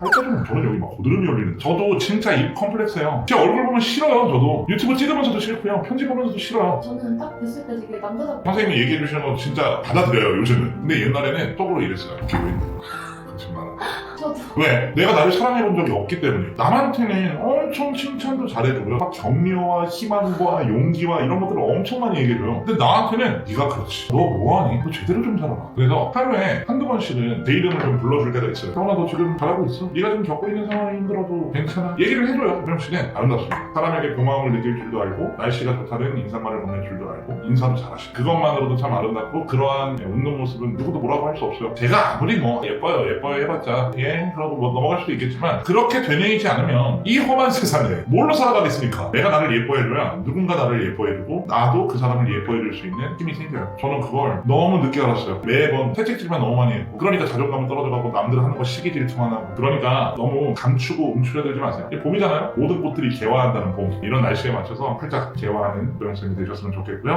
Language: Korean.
할 때는 저는 여기 막 고드름이 열리는. 저도 진짜 입 컴플렉스예요. 제 얼굴 보면 싫어요 저도. 유튜브 찍으면서도 싫고요. 편집하면서도 싫어요. 저는 딱 뵀을 때 되게 남자답게 선생님이 얘기해 주시는 거 진짜 받아들여요 요즘은. 근데 옛날에는 떡으로 이랬어요. 이렇게 왜 거짓말 저도 왜? 내가 나를 사랑해 본 적이 없기 때문에. 남한테는 엄청 칭찬도 잘해주고요. 막 격려와 희망과 용기와 이런 것들을 엄청 많이 얘기해줘요. 근데 나한테는 네가 그렇지. 너 뭐하니? 너 제대로 좀 살아라 그래서 하루에 한두 번씩은 내 이름을 좀 불러줄 때가 있어요. 형아 너 지금 잘하고 있어? 네가 지금 겪고 있는 상황이 힘들어도 괜찮아? 얘기를 해줘요. 그럼 씨는 아름답습니다 사람에게 고마움을 느낄 줄도 알고 날씨가 좋다는 인사말을 보낼 줄도 알고 인사도 잘하시고 그것만으로도 참 아름답고 그러한 웃는 모습은 누구도 뭐라고 할 수 없어요. 제가 아무리 뭐 예뻐요 예뻐요 해봤자 예 그러고 뭐 넘어갈 수도 있겠지만 그렇게 되뇌이지 않으면 이 험한 세상에 뭘로 살아가겠습니까? 내가 나를 예뻐해줘야 누군가 나를 예뻐해주고 나도 그 사람을 예뻐해줄 수 있는 힘이 생겨요. 저는 그걸 너무 늦게 알았어요. 매번 채찍질만 너무 많이 했고 그러니까 자존감은 떨어져가고 남들 하는 거 시기 질투만 하고 그러니까 너무 감추고 움츠려들지 마세요. 봄이잖아요? 모든 꽃들이 개화한다는 봄 이런 날씨에 맞춰서 활짝 개화하는 고영생이 되셨으면 좋겠고요